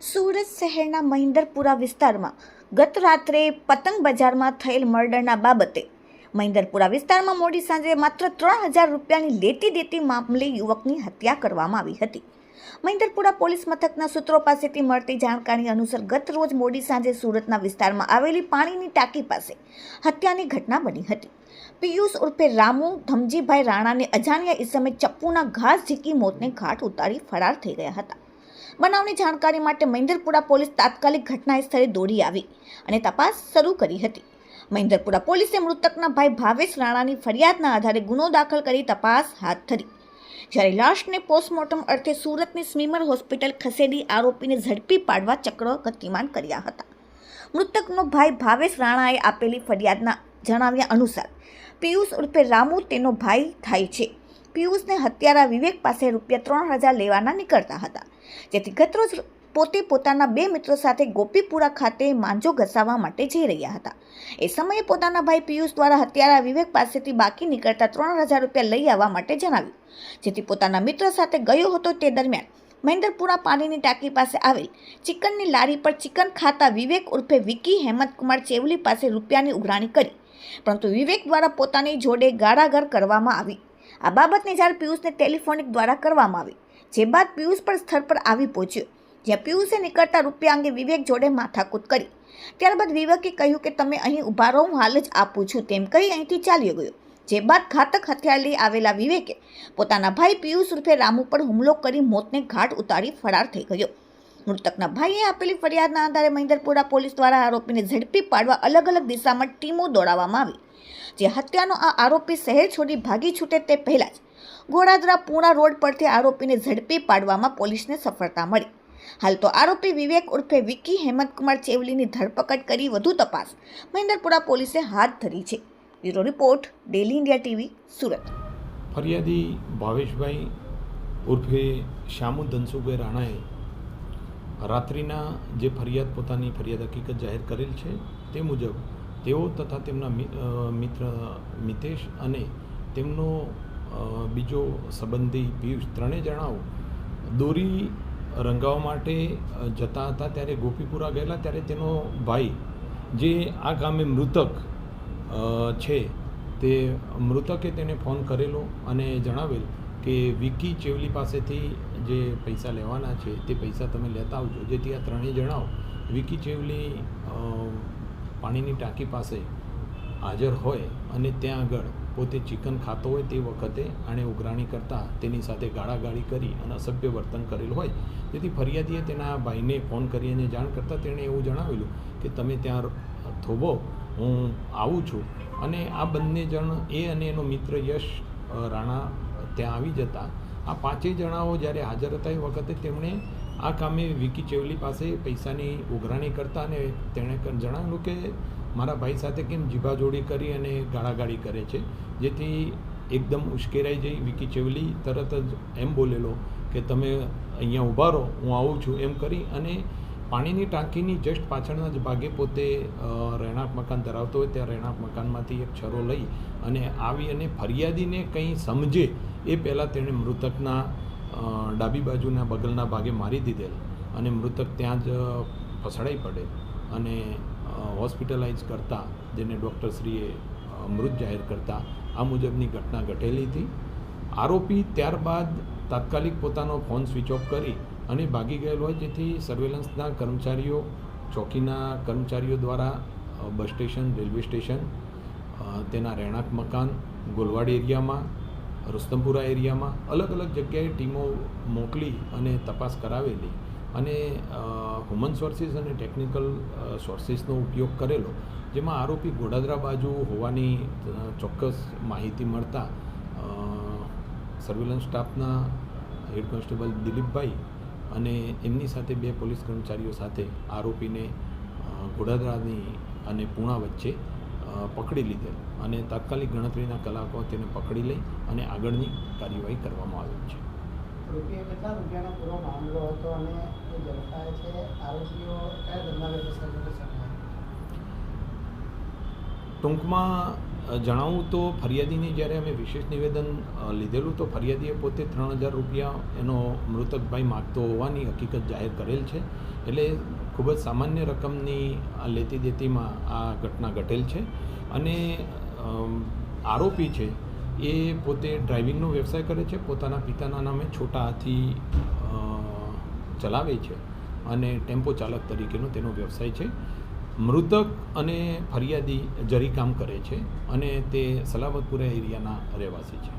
સુરત શહેરના મહિન્દરપુરા વિસ્તારમાં ગત રાત્રે પતંગ બજારમાં થયેલ મર્ડરના બાબતે મહિન્દરપુરા વિસ્તારમાં મોડી સાંજે માત્ર ત્રણ હજાર રૂપિયાની લેતી દેતી મામલે યુવકની હત્યા કરવામાં આવી હતી. મહિન્દરપુરા પોલીસ મથકના સૂત્રો પાસેથી મળતી જાણકારી અનુસાર ગત રોજ મોડી સાંજે સુરતના વિસ્તારમાં આવેલી પાણીની ટાંકી પાસે હત્યાની ઘટના બની હતી. પિયુષ ઉર્ફે રામુ, ધમજીભાઈ રાણાને અજાણ્યા ઈસમે ચપ્પુના ઘાસ ઝીકી મોતને ઘાટ ઉતારી ફરાર થઈ ગયા હતા. બનાવની જાણકારી માટે મહિન્દરપુરા પોલીસ તાત્કાલિક ઘટના સ્થળે દોડી આવી અને તપાસ શરૂ કરી હતી. મહિન્દરપુરા પોલીસે મૃતકના ભાઈ ભાવેશ રાણાની ફરિયાદના આધારે ગુનો દાખલ કરી તપાસ હાથ ધરી. જ્યારે લાશને પોસ્ટમોર્ટમ અર્થે સુરતની સ્મીમર હોસ્પિટલ ખસેડી આરોપીને ઝડપી પાડવા ચક્ર ગતિમાન કર્યા હતા. મૃતકનો ભાઈ ભાવેશ રાણાએ આપેલી ફરિયાદના જણાવ્યા અનુસાર, પિયુષ ઉર્ફે રામુ તેનો ભાઈ થાય છે. પિયુષને હત્યારા વિવેક પાસે રૂપિયા ત્રણ હજાર લેવાના નીકળતા હતા. જેથી ગતરોજ પોતે પોતાના બે મિત્રો સાથે ગોપીપુરા ખાતે માંજો ઘસાવવા માટે જઈ રહ્યા હતા. એ સમયે પોતાના ભાઈ પિયુષ દ્વારા હત્યારા વિવેક પાસેથી બાકી નીકળતા ત્રણ હજાર રૂપિયા લઈ આવવા માટે જણાવ્યું. જેથી પોતાના મિત્ર સાથે ગયો હતો તે દરમિયાન મહેન્દ્રપુરા પાણીની ટાંકી પાસે આવેલ ચિકનની લારી પર ચિકન ખાતા વિવેક ઉર્ફે વિકી હેમંતકુમાર ચેવલી પાસે રૂપિયાની ઉઘરાણી કરી. પરંતુ વિવેક દ્વારા પોતાની જોડે ગાળાગર કરવામાં આવી. આ બાબતની જાણ પિયુષને ટેલિફોનિક દ્વારા કરવામાં આવી, જે બાદ પિયુષ પણ સ્થળ પર આવી પહોંચ્યો, જ્યાં પિયુષે નીકળતા રૂપિયા અંગે વિવેક જોડે માથાકૂટ કરી. ત્યારબાદ વિવેકે કહ્યું કે, તમે અહીં ઊભા રહો, હું હાલ જ આપું છું, તેમ કહી અહીંથી ચાલ્યો ગયો. જે બાદ ઘાતક હથિયાર લઈ આવેલા વિવેકે પોતાના ભાઈ પિયુષ રૂપે રામુ પર હુમલો કરી મોતને ઘાટ ઉતારી ફરાર થઈ ગયો. મૃતકના ભાઈએ આપેલી ફરિયાદના આધારે મહિન્દરપુરા પોલીસ દ્વારા આરોપીને ઝડપી પાડવા અલગ અલગ દિશામાં ટીમો દોડાવવામાં આવી. જે હત્યાનો આ આરોપી શહેર છોડી ભાગી છૂટે તે પહેલાં જ ગોળાદરા પૂણા રોડ પરથી આરોપીને ઝડપી પાડવામાં પોલીસને સફળતા મળી. હાલ તો આરોપી વિવેક ઉર્ફે વિકી હેમંતકુમાર ચેવલીની ધરપકડ કરી વધુ તપાસ મહેન્દ્રપુરા પોલીસે હાથ ધરી છે. Bureau report, daily India TV, Surat. ફરિયાદી ભાવેશભાઈ ઉર્ફે શ્યામુ ધનસુભાઈ રાણાએ રાત્રિના જે ફરિયાદ, પોતાની ફરિયાદ હકીકત જાહેર કરેલ છે તે મુજબ તેઓ તથા તેમના મિત્ર મિતેશ અને તેમનો બીજો સંબંધી પિયુષ ત્રણેય જણાઓ દોરી રંગાવવા માટે જતા હતા ત્યારે ગોપીપુરા ગયેલા ત્યારે તેનો ભાઈ જે આ ગામે મૃતક છે તે મૃતકે તેને ફોન કરેલો અને જણાવેલ કે વિકી ચેવલી પાસેથી જે પૈસા લેવાના છે, તે પૈસા તમે લેતા આવજો. જેથી આ ત્રણેય જણાવ વિકી ચેવલી પાણીની ટાંકી પાસે હાજર હોય અને ત્યાં આગળ પોતે ચિકન ખાતો હોય તે વખતે આણે ઉઘરાણી કરતાં તેની સાથે ગાળાગાળી કરી અને અસભ્ય વર્તન કરેલું હોય. તેથી ફરિયાદીએ તેના ભાઈને ફોન કરી અને જાણ કરતાં તેણે એવું જણાવેલું કે, તમે ત્યાં થોભો, હું આવું છું. અને આ બંને જણ એ અને એનો મિત્ર યશ રાણા ત્યાં આવી જતા આ પાંચેય જણાઓ જ્યારે હાજર હતા એ વખતે તેમણે આ કામે વિકી ચેવલી પાસે પૈસાની ઉઘરાણી કરતા અને તેણે જણાવ્યું કે મારા ભાઈ સાથે કેમ જીભાજોડી કરી અને ગાળાગાળી કરે છે? જેથી એકદમ ઉશ્કેરાઈ જઈ વિકી ચેવલી તરત જ એમ બોલેલો કે તમે અહીંયા ઊભા રહો, હું આવું છું, એમ કરી અને પાણીની ટાંકીની જસ્ટ પાછળના જ ભાગે પોતે રહેણાંક મકાન ધરાવતો હોય ત્યાં રહેણાંક મકાનમાંથી એક છરો લઈ અને આવી અને ફરિયાદીને કંઈ સમજે એ પહેલાં તેણે મૃતકના ડાબી બાજુના બગલના ભાગે મારી દીધેલ અને મૃતક ત્યાં જ ફસડાઈ પડે અને હોસ્પિટલાઇઝ કરતા જેને ડૉક્ટરશ્રીએ મૃત જાહેર કરતા આ મુજબની ઘટના ઘટેલી હતી. આરોપી ત્યારબાદ તાત્કાલિક પોતાનો ફોન સ્વિચ ઓફ કરી અને ભાગી ગયેલો હોય જેથી સર્વેલન્સના કર્મચારીઓ, ચોકીના કર્મચારીઓ દ્વારા બસ સ્ટેશન, રેલવે સ્ટેશન તેના રહેણાંક મકાન, ગોલવાડ એરિયામાં, રુસ્તમપુરા એરિયામાં અલગ અલગ જગ્યાએ ટીમો મોકલી અને તપાસ કરાવેલી અને હ્યુમન સોર્સિસ અને ટેકનિકલ સોર્સિસનો ઉપયોગ કરેલો, જેમાં આરોપી ગોડાદરા બાજુ હોવાની ચોક્કસ માહિતી મળતા સર્વેલન્સ સ્ટાફના હેડ કોન્સ્ટેબલ દિલીપભાઈ અને એમની સાથે બે પોલીસ કર્મચારીઓ સાથે આરોપીને ઘોડાદરાની ગોડાદરાની અને પૂણા વચ્ચે પકડી લીધેલ અને તાત્કાલિક ગણતરીના કલાકો તેને પકડી લઈ અને આગળની કાર્યવાહી કરવામાં આવી છે. રૂપિયા કેટલા રૂપિયાનો પૂરો મામલો હતો અને એ ઝડપાય છે આરોપીઓ કયા ધંધા વ્યવસાય ટૂંકમાં જણાવું તો ફરિયાદીને જ્યારે અમે વિશેષ નિવેદન લીધેલું તો ફરિયાદીએ પોતે ત્રણ હજાર રૂપિયા એનો મૃતકભાઈ માગતો હોવાની હકીકત જાહેર કરેલ છે. એટલે ખૂબ જ સામાન્ય રકમની લેતી દેતીમાં આ ઘટના ઘટેલ છે. અને આરોપી છે એ પોતે ડ્રાઇવિંગનો વ્યવસાય કરે છે. પોતાના પિતાના નામે છોટા હાથી ચલાવે છે અને ટેમ્પો ચાલક તરીકેનો તેનો વ્યવસાય છે. મૃતક અને ફરિયાદી જરીકામ કરે છે અને તે સલામતપુરા એરિયાના રહેવાસી છે.